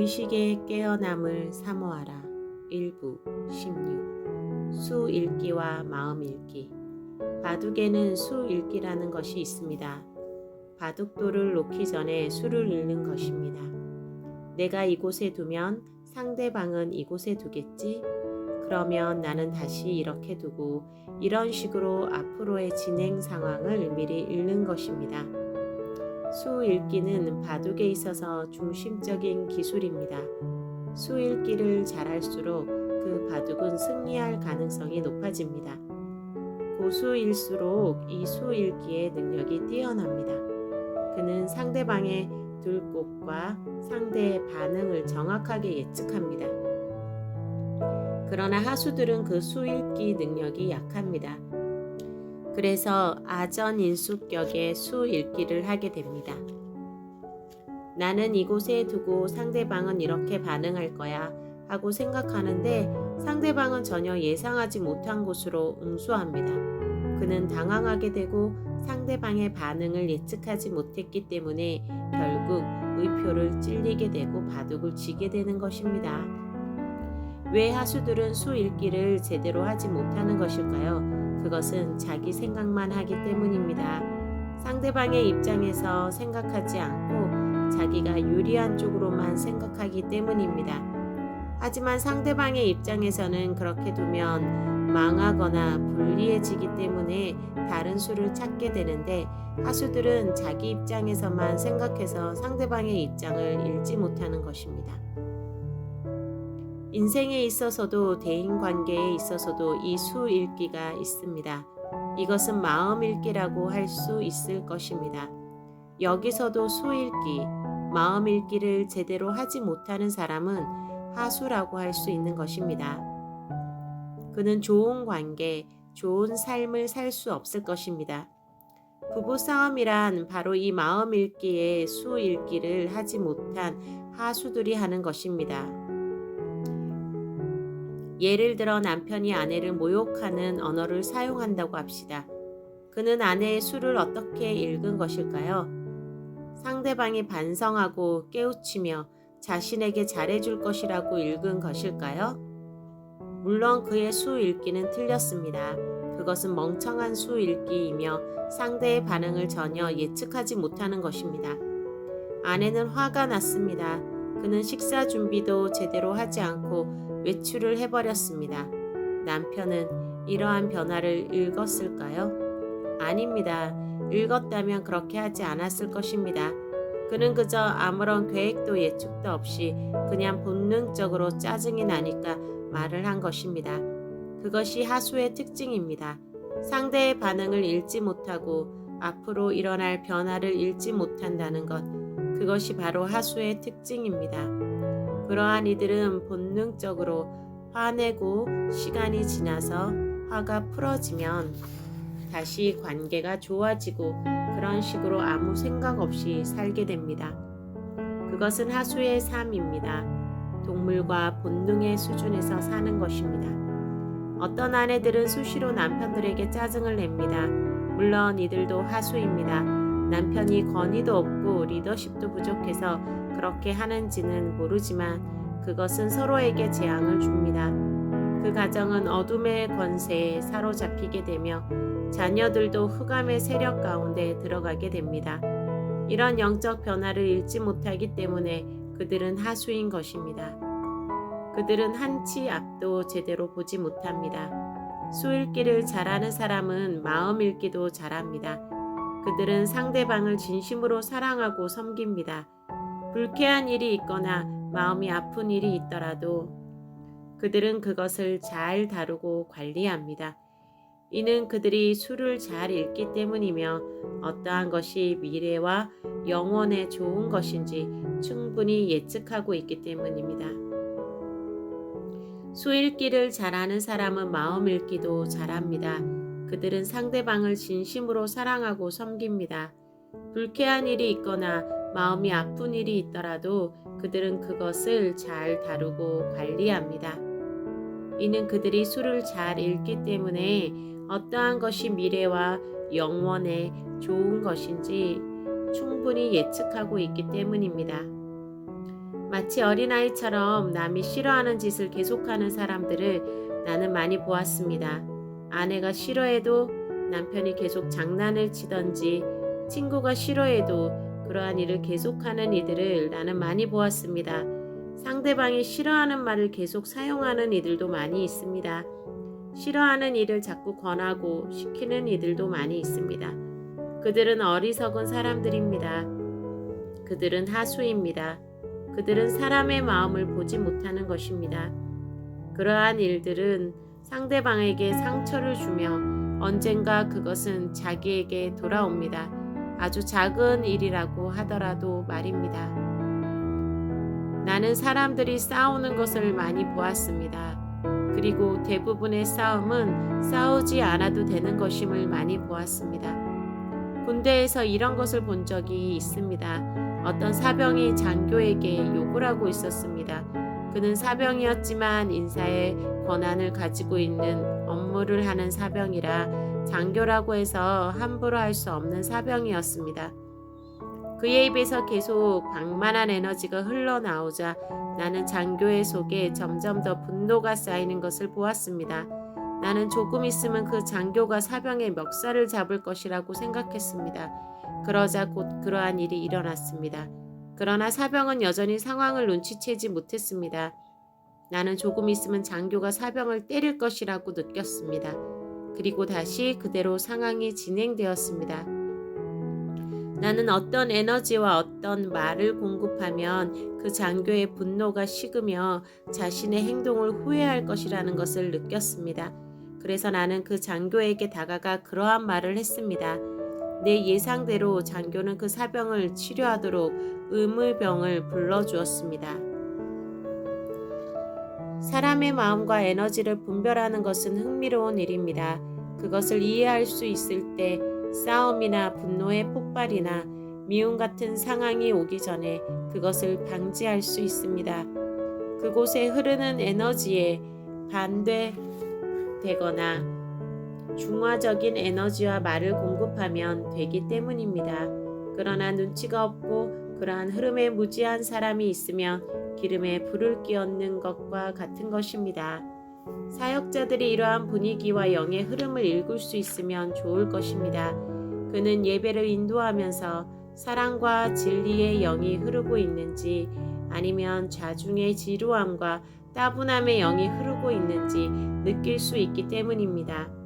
의식의 깨어남을 사모하라. 일부 16. 수 읽기와 마음 읽기. 바둑에는 수 읽기라는 것이 있습니다. 바둑돌을 놓기 전에 수를 읽는 것입니다. 내가 이곳에 두면 상대방은 이곳에 두겠지? 그러면 나는 다시 이렇게 두고 이런 식으로 앞으로의 진행 상황을 미리 읽는 것입니다. 수 읽기는 바둑에 있어서 중심적인 기술입니다. 수 읽기를 잘할수록 그 바둑은 승리할 가능성이 높아집니다. 고수일수록 이 수 읽기의 능력이 뛰어납니다. 그는 상대방의 둘곳과 상대의 반응을 정확하게 예측합니다. 그러나 하수들은 그 수 읽기 능력이 약합니다. 그래서 아전인수격의 수 읽기를 하게 됩니다. 나는 이곳에 두고 상대방은 이렇게 반응할 거야 하고 생각하는데 상대방은 전혀 예상하지 못한 곳으로 응수합니다. 그는 당황하게 되고 상대방의 반응을 예측하지 못했기 때문에 결국 의표를 찔리게 되고 바둑을 지게 되는 것입니다. 왜 하수들은 수 읽기를 제대로 하지 못하는 것일까요? 그것은 자기 생각만 하기 때문입니다. 상대방의 입장에서 생각하지 않고 자기가 유리한 쪽으로만 생각하기 때문입니다. 하지만 상대방의 입장에서는 그렇게 두면 망하거나 불리해지기 때문에 다른 수를 찾게 되는데 하수들은 자기 입장에서만 생각해서 상대방의 입장을 읽지 못하는 것입니다. 인생에 있어서도 대인 관계에 있어서도 이 수 읽기가 있습니다. 이것은 마음 읽기라고 할 수 있을 것입니다. 여기서도 수 읽기, 마음 읽기를 제대로 하지 못하는 사람은 하수라고 할 수 있는 것입니다. 그는 좋은 관계, 좋은 삶을 살 수 없을 것입니다. 부부 싸움이란 바로 이 마음 읽기에 수 읽기를 하지 못한 하수들이 하는 것입니다. 예를 들어 남편이 아내를 모욕하는 언어를 사용한다고 합시다. 그는 아내의 수를 어떻게 읽은 것일까요? 상대방이 반성하고 깨우치며 자신에게 잘해줄 것이라고 읽은 것일까요? 물론 그의 수 읽기는 틀렸습니다. 그것은 멍청한 수 읽기이며 상대의 반응을 전혀 예측하지 못하는 것입니다. 아내는 화가 났습니다. 그는 식사 준비도 제대로 하지 않고 외출을 해버렸습니다. 남편은 이러한 변화를 읽었을까요? 아닙니다. 읽었다면 그렇게 하지 않았을 것입니다. 그는 그저 아무런 계획도 예측도 없이 그냥 본능적으로 짜증이 나니까 말을 한 것입니다. 그것이 하수의 특징입니다. 상대의 반응을 읽지 못하고 앞으로 일어날 변화를 읽지 못한다는 것. 그것이 바로 하수의 특징입니다. 그러한 이들은 본능적으로 화내고 시간이 지나서 화가 풀어지면 다시 관계가 좋아지고 그런 식으로 아무 생각 없이 살게 됩니다. 그것은 하수의 삶입니다. 동물과 본능의 수준에서 사는 것입니다. 어떤 아내들은 수시로 남편들에게 짜증을 냅니다. 물론 이들도 하수입니다. 남편이 권위도 없고 리더십도 부족해서 그렇게 하는지는 모르지만 그것은 서로에게 재앙을 줍니다. 그 가정은 어둠의 권세에 사로잡히게 되며 자녀들도 흑암의 세력 가운데 들어가게 됩니다. 이런 영적 변화를 읽지 못하기 때문에 그들은 하수인 것입니다. 그들은 한치 앞도 제대로 보지 못합니다. 수 읽기를 잘하는 사람은 마음 읽기도 잘합니다. 그들은 상대방을 진심으로 사랑하고 섬깁니다. 불쾌한 일이 있거나 마음이 아픈 일이 있더라도 그들은 그것을 잘 다루고 관리합니다. 이는 그들이 수를 잘 읽기 때문이며 어떠한 것이 미래와 영원에 좋은 것인지 충분히 예측하고 있기 때문입니다. 수 읽기를 잘하는 사람은 마음 읽기도 잘합니다. 그들은 상대방을 진심으로 사랑하고 섬깁니다. 불쾌한 일이 있거나 마음이 아픈 일이 있더라도 그들은 그것을 잘 다루고 관리합니다. 이는 그들이 수를 잘 읽기 때문에 어떠한 것이 미래와 영원에 좋은 것인지 충분히 예측하고 있기 때문입니다. 마치 어린아이처럼 남이 싫어하는 짓을 계속하는 사람들을 나는 많이 보았습니다. 아내가 싫어해도 남편이 계속 장난을 치던지 친구가 싫어해도 그러한 일을 계속하는 이들을 나는 많이 보았습니다. 상대방이 싫어하는 말을 계속 사용하는 이들도 많이 있습니다. 싫어하는 일을 자꾸 권하고 시키는 이들도 많이 있습니다. 그들은 어리석은 사람들입니다. 그들은 하수입니다. 그들은 사람의 마음을 보지 못하는 것입니다. 그러한 일들은 상대방에게 상처를 주며 언젠가 그것은 자기에게 돌아옵니다. 아주 작은 일이라고 하더라도 말입니다. 나는 사람들이 싸우는 것을 많이 보았습니다. 그리고 대부분의 싸움은 싸우지 않아도 되는 것임을 많이 보았습니다. 군대에서 이런 것을 본 적이 있습니다. 어떤 사병이 장교에게 욕을 하고 있었습니다. 그는 사병이었지만 인사의 권한을 가지고 있는 업무를 하는 사병이라 장교라고 해서 함부로 할 수 없는 사병이었습니다. 그의 입에서 계속 방만한 에너지가 흘러나오자 나는 장교의 속에 점점 더 분노가 쌓이는 것을 보았습니다. 나는 조금 있으면 그 장교가 사병의 멱살을 잡을 것이라고 생각했습니다. 그러자 곧 그러한 일이 일어났습니다. 그러나 사병은 여전히 상황을 눈치채지 못했습니다. 나는 조금 있으면 장교가 사병을 때릴 것이라고 느꼈습니다. 그리고 다시 그대로 상황이 진행되었습니다. 나는 어떤 에너지와 어떤 말을 공급하면 그 장교의 분노가 식으며 자신의 행동을 후회할 것이라는 것을 느꼈습니다. 그래서 나는 그 장교에게 다가가 그러한 말을 했습니다. 내 예상대로 장교는 그 사병을 치료하도록 의무병을 불러주었습니다. 사람의 마음과 에너지를 분별하는 것은 흥미로운 일입니다. 그것을 이해할 수 있을 때 싸움이나 분노의 폭발이나 미움 같은 상황이 오기 전에 그것을 방지할 수 있습니다. 그곳에 흐르는 에너지에 반대되거나 중화적인 에너지와 말을 공 급하면 되기 때문입니다. 그러나 눈치가 없고 그러한 흐름에 무지한 사람이 있으면 기름에 불을 끼얹는 것과 같은 것입니다. 사역자들이 이러한 분위기와 영의 흐름을 읽을 수 있으면 좋을 것입니다. 그는 예배를 인도하면서 사랑과 진리의 영이 흐르고 있는지 아니면 자중의 지루함과 따분함의 영이 흐르고 있는지 느낄 수 있기 때문입니다.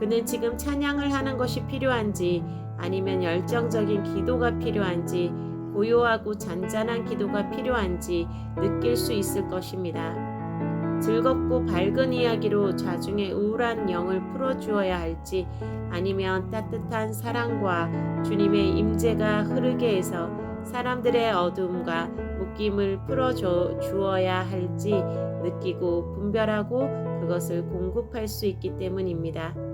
그는 지금 찬양을 하는 것이 필요한지 아니면 열정적인 기도가 필요한지 고요하고 잔잔한 기도가 필요한지 느낄 수 있을 것입니다. 즐겁고 밝은 이야기로 자중의 우울한 영을 풀어주어야 할지 아니면 따뜻한 사랑과 주님의 임재가 흐르게 해서 사람들의 어둠과 묶임을 풀어주어야 할지 느끼고 분별하고 그것을 공급할 수 있기 때문입니다.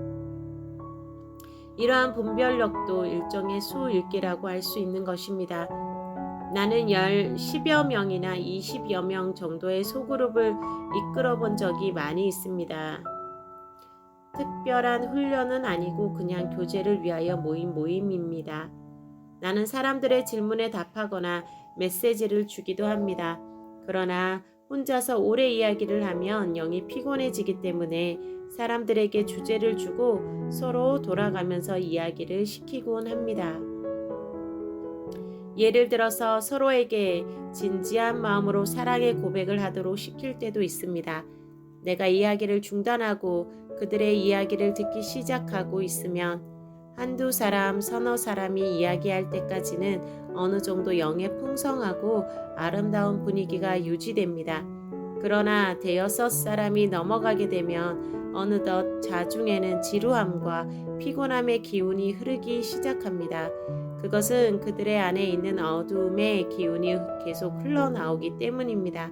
이러한 분별력도 일종의 수읽기라고 할 수 있는 것입니다. 나는 열 10여 명이나 20여 명 정도의 소그룹을 이끌어 본 적이 많이 있습니다. 특별한 훈련은 아니고 그냥 교제를 위하여 모인 모임입니다. 나는 사람들의 질문에 답하거나 메시지를 주기도 합니다. 그러나 혼자서 오래 이야기를 하면 영이 피곤해지기 때문에 사람들에게 주제를 주고 서로 돌아가면서 이야기를 시키곤 합니다. 예를 들어서 서로에게 진지한 마음으로 사랑의 고백을 하도록 시킬 때도 있습니다. 내가 이야기를 중단하고 그들의 이야기를 듣기 시작하고 있으면 한두 사람, 서너 사람이 이야기할 때까지는 어느 정도 영에 풍성하고 아름다운 분위기가 유지됩니다. 그러나 대여섯 사람이 넘어가게 되면 어느덧 자중에는 지루함과 피곤함의 기운이 흐르기 시작합니다. 그것은 그들의 안에 있는 어둠의 기운이 계속 흘러나오기 때문입니다.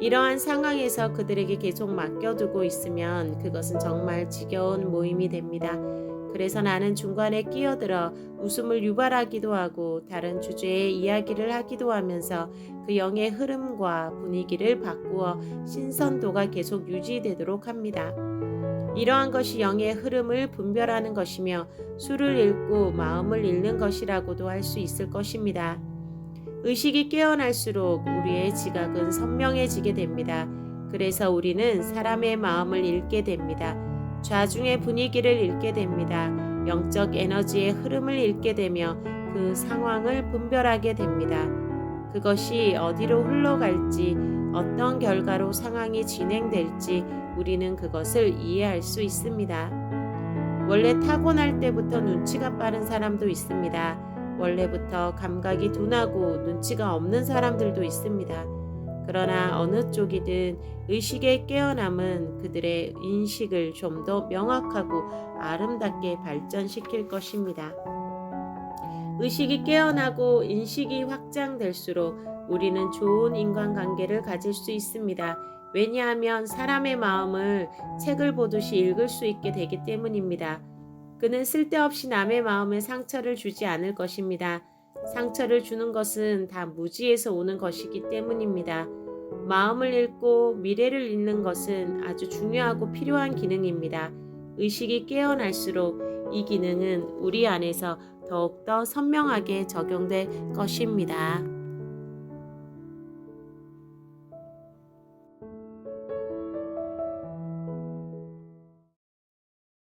이러한 상황에서 그들에게 계속 맡겨두고 있으면 그것은 정말 지겨운 모임이 됩니다. 그래서 나는 중간에 끼어들어 웃음을 유발하기도 하고 다른 주제의 이야기를 하기도 하면서 그 영의 흐름과 분위기를 바꾸어 신선도가 계속 유지되도록 합니다. 이러한 것이 영의 흐름을 분별하는 것이며 수를 읽고 마음을 읽는 것이라고도 할 수 있을 것입니다. 의식이 깨어날수록 우리의 지각은 선명해지게 됩니다. 그래서 우리는 사람의 마음을 읽게 됩니다. 좌중의 분위기를 읽게 됩니다. 영적 에너지의 흐름을 읽게 되며 그 상황을 분별하게 됩니다. 그것이 어디로 흘러갈지, 어떤 결과로 상황이 진행될지 우리는 그것을 이해할 수 있습니다. 원래 타고날 때부터 눈치가 빠른 사람도 있습니다. 원래부터 감각이 둔하고 눈치가 없는 사람들도 있습니다. 그러나 어느 쪽이든 의식의 깨어남은 그들의 인식을 좀 더 명확하고 아름답게 발전시킬 것입니다. 의식이 깨어나고 인식이 확장될수록 우리는 좋은 인간관계를 가질 수 있습니다. 왜냐하면 사람의 마음을 책을 보듯이 읽을 수 있게 되기 때문입니다. 그는 쓸데없이 남의 마음에 상처를 주지 않을 것입니다. 상처를 주는 것은 다 무지에서 오는 것이기 때문입니다. 마음을 읽고 미래를 읽는 것은 아주 중요하고 필요한 기능입니다. 의식이 깨어날수록 이 기능은 우리 안에서 더욱더 선명하게 적용될 것입니다.